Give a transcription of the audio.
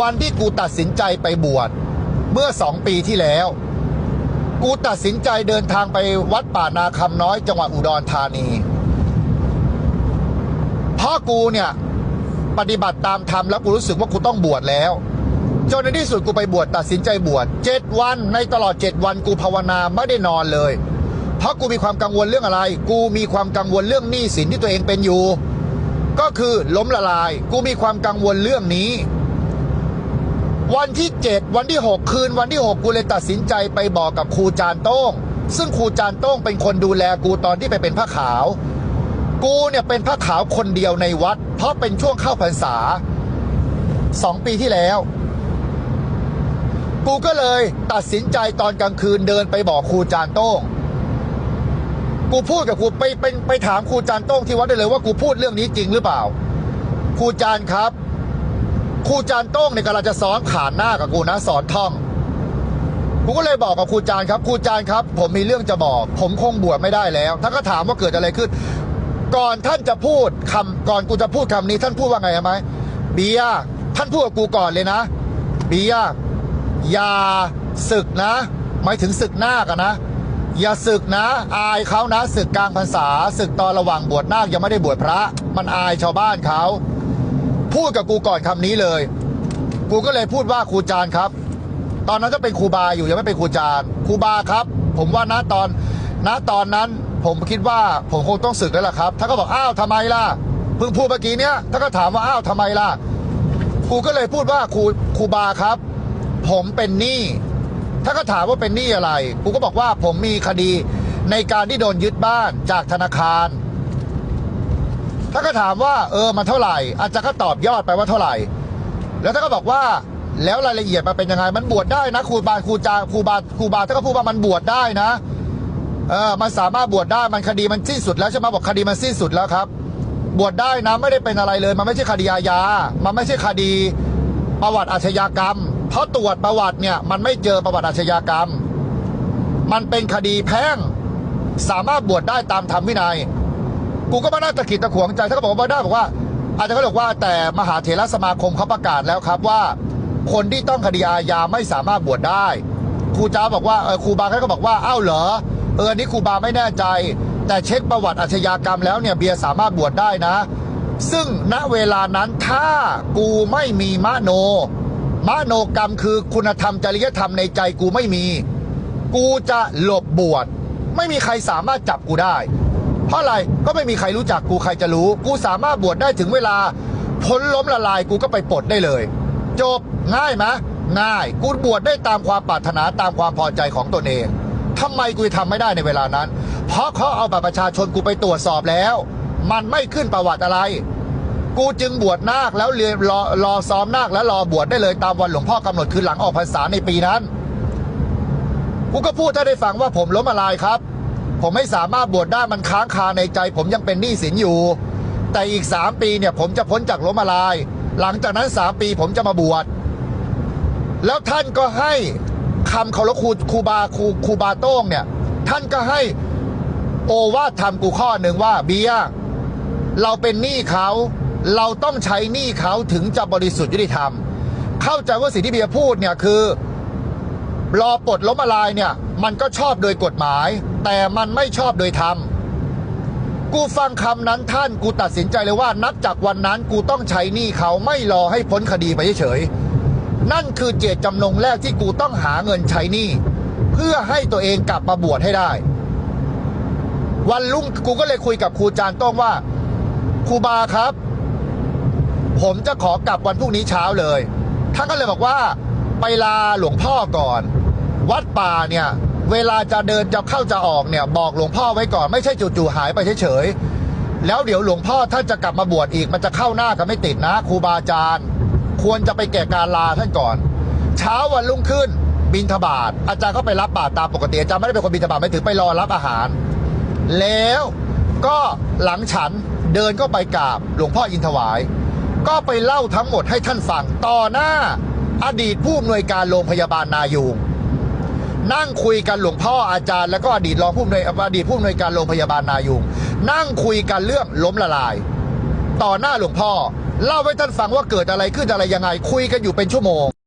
วันที่กูตัดสินใจไปบวชเมื่อสองปีที่แล้ว กูตัดสินใจเดินทางไปวัดป่านาคำน้อยจังหวัดอุดรธานีเพราะกูเนี่ยปฏิบัติตามธรรมแล้วกูรู้สึกว่ากูต้องบวชแล้วจนในที่สุดกูไปบวชตัดสินใจบวชเจ็ดวันในตลอดเจ็ดวันกูภาวนาไม่ได้นอนเลย เพราะกูมีความกังวลเรื่องอะไร กูมีความกังวลเรื่องหนี้สินที่ตัวเองเป็นอยู่ ก็คือล้มละลาย กูมีความกังวลเรื่องนี้ วันที่ 7 วันที่ 6 คืนวันที่ 6 กูเลยตัดสินใจไปบอกกับครูจานโต้ง ซึ่งครูจานโต้งเป็นคนดูแลกูตอนที่ไปเป็นพระขาว กูเนี่ยเป็นพระขาวคนเดียวในวัด เพราะเป็นช่วงเข้าพรรษาสองปีที่แล้ว กูก็เลยตัดสินใจตอนกลางคืนเดินไปบอกครูจานโต้ง กูพูดกับครูไปเป็นไปถามครูจานโต้งที่วัดได้เลยว่ากูพูดเรื่องนี้จริงหรือเปล่าครูจานครับ ครูจานโต้งเนี่ยกำลังจะสอนขานหน้ากับกูนะสอนท่องกูก็เลยบอกกับครูจานครับครูจานครับ ผมมีเรื่องจะบอก ผมคงบวชไม่ได้แล้วท่านก็ถามว่าเกิดอะไรขึ้น ก่อนท่านจะพูดคำก่อนกูจะพูดคำนี้ ท่านพูดว่าไงไหมเบียท่านพูดกับกูก่อนเลยนะเบียอย่าศึกนะหมายถึงศึกหน้ากันนะอย่าศึกนะ อายเขานะศึกกลางพรรษาศึกตอนระหว่างบวชนาคยังไม่ได้บวชพระ มันอายชาวบ้านเขา พูดกับกูก่อนคำนี้เลย กูก็เลยพูดว่าครูจานครับ ตอนนั้นก็เป็นครูบาอยู่ยังไม่เป็นครูจานครูบาครับ ผมว่านะตอนณตอนนั้นผมคิดว่าผมคงต้องศึกแล้วล่ะครับท่านก็บอกอ้าวทำไมล่ะเพิ่งพูดเมื่อกี้เนี้ยท่านก็ถามว่าอ้าวทำไมล่ะครูก็เลยพูดว่าครูครูบาครับ ผมเป็นหนี้ท่านก็ถามว่าเป็นหนี้อะไรกูก็บอกว่าผมมีคดีในการที่โดนยึดบ้านจากธนาคาร ท่าก็ถามว่าเออมันเท่าไหร่ อาจารย์ก็ตอบยอดไปว่าเท่าไหร่ แล้วท่านก็บอกว่าแล้วรายละเอียดมันเป็นยังไง มันบวชได้นะครูบาครูจาครูบาครูบาท่านก็พูดว่ามันบวชได้นะเออมันสามารถบวชได้มันคดีมันสิ้นสุดแล้วใช่ไหมบอกคดีมันสิ้นสุดแล้วครับ บวชได้นะไม่ได้เป็นอะไรเลย มันไม่ใช่คดีอาญา มันไม่ใช่คดีประวัติอาชญากรรม เพราะตรวจประวัติเนี่ยมันไม่เจอประวัติอาชญากรรม มันเป็นคดีแพ่งสามารถบวชได้ตามธรรมวินัย กูก็มานั่งตะขิดตะขวงใจท่านก็บอกว่าได้บอกว่า อาจารย์ก็บอกว่าแต่มหาเถรสมาคมเขาประกาศแล้วครับว่า คนที่ต้องคดีอาญาไม่สามารถบวชได้ครูจ้าบอกว่าเออครูบาเขานก็บอกว่าอ้าวเหรอเออนนี่ครูบาไม่แน่ใจ แต่เช็คประวัติอาชญากรรมแล้วเนี่ยเบียร์สามารถบวชได้นะ ซึ่งณเวลานั้นถ้ากูไม่มีมโนมโนกรรมคือคุณธรรมจริยธรรมในใจกูไม่มี กูจะหลบบวชไม่มีใครสามารถจับกูได้ เพราะอะไรก็ไม่มีใครรู้จักกูใครจะรู้ กูสามารถบวชได้ถึงเวลาพ้นล้มละลายกูก็ไปปลดได้เลย จบง่ายไหมง่าย กูบวชได้ตามความปรารถนาตามความพอใจของตนเองทำไมกูจะทำไม่ได้ในเวลานั้น เพราะเขาเอาบัตรประชาชนกูไปตรวจสอบแล้ว มันไม่ขึ้นประวัติอะไร กูจึงบวชนาคแล้วเรียนรอรอซ้อมนาคแล้วรอบวชได้เลยตามวันหลวงพ่อกำหนดคือหลังออกพรรษาในปีนั้น กูก็พูดถ้าได้ฟังว่าผมล้มละลายครับ ผมไม่สามารถบวชได้มันค้างคาในใจ ผมยังเป็นหนี้สินอยู่ แต่อีกสามปีเนี่ย ผมจะพ้นจากล้มละลาย หลังจากนั้นสามปีผมจะมาบวชแล้วท่านก็ให้คำเคารพครูครูบาครูครูบาโต้งเนี่ย ท่านก็ให้โอวาทธรรมกูข้อหนึ่งว่าเบียเราเป็นหนี้เขาเราต้องใช้หนี้เขาถึงจะบริสุทธิ์ยุติธรรม เข้าใจว่าสิ่งที่เบียพูดเนี่ยคือ รอปลดล้มละลายเนี่ย มันก็ชอบโดยกฎหมาย แต่มันไม่ชอบโดยธรรมกูฟังคำนั้นท่านกูตัดสินใจเลยว่านับจากวันนั้นกูต้องใช้หนี้เขาไม่รอให้พ้นคดีไปเฉยๆนั่นคือเจตจำนงแรกที่กูต้องหาเงินใช้หนี้เพื่อให้ตัวเองกลับมาบวชให้ได้ วันรุ่งกูก็เลยคุยกับครูจานต้องว่าครูบาครับ ผมจะขอกลับวันพรุ่งนี้เช้าเลยท่านก็เลยบอกว่าไปลาหลวงพ่อก่อน วัดป่าเนี่ย เวลาจะเดินจะเข้าจะออกเนี่ย บอกหลวงพ่อไว้ก่อนไม่ใช่จู่ๆหายไปเฉยๆแล้วเดี๋ยวหลวงพ่อท่านจะกลับมาบวชอีกมันจะเข้าหน้ากันไม่ติดนะครูบาอาจารย์ ควรจะไปแก่การลาท่านก่อน เช้าวันรุ่งขึ้นบินทบาทอาจารย์ก็ไปรับบาตรตามปกติอาจารย์ไม่ได้เป็นคนบินทบาทไม่ถึงไปรอรับอาหาร แล้วก็หลังฉันเดินก็ไปกราบหลวงพ่ออินทวาย ก็ไปเล่าทั้งหมดให้ท่านฟังต่อหน้าอดีตผู้อำนวยการโรงพยาบาลนายูง นั่งคุยกันหลวงพ่ออาจารย์แล้วก็อดีตรองผู้อำนวยอดีตผู้อำนวยการโรงพยาบาลนายูงนั่งคุยกันเรื่องล้มละลาย ต่อหน้าหลวงพ่อ เล่าให้ท่านฟังว่าเกิดอะไรขึ้นอะไรยังไง คุยกันอยู่เป็นชั่วโมง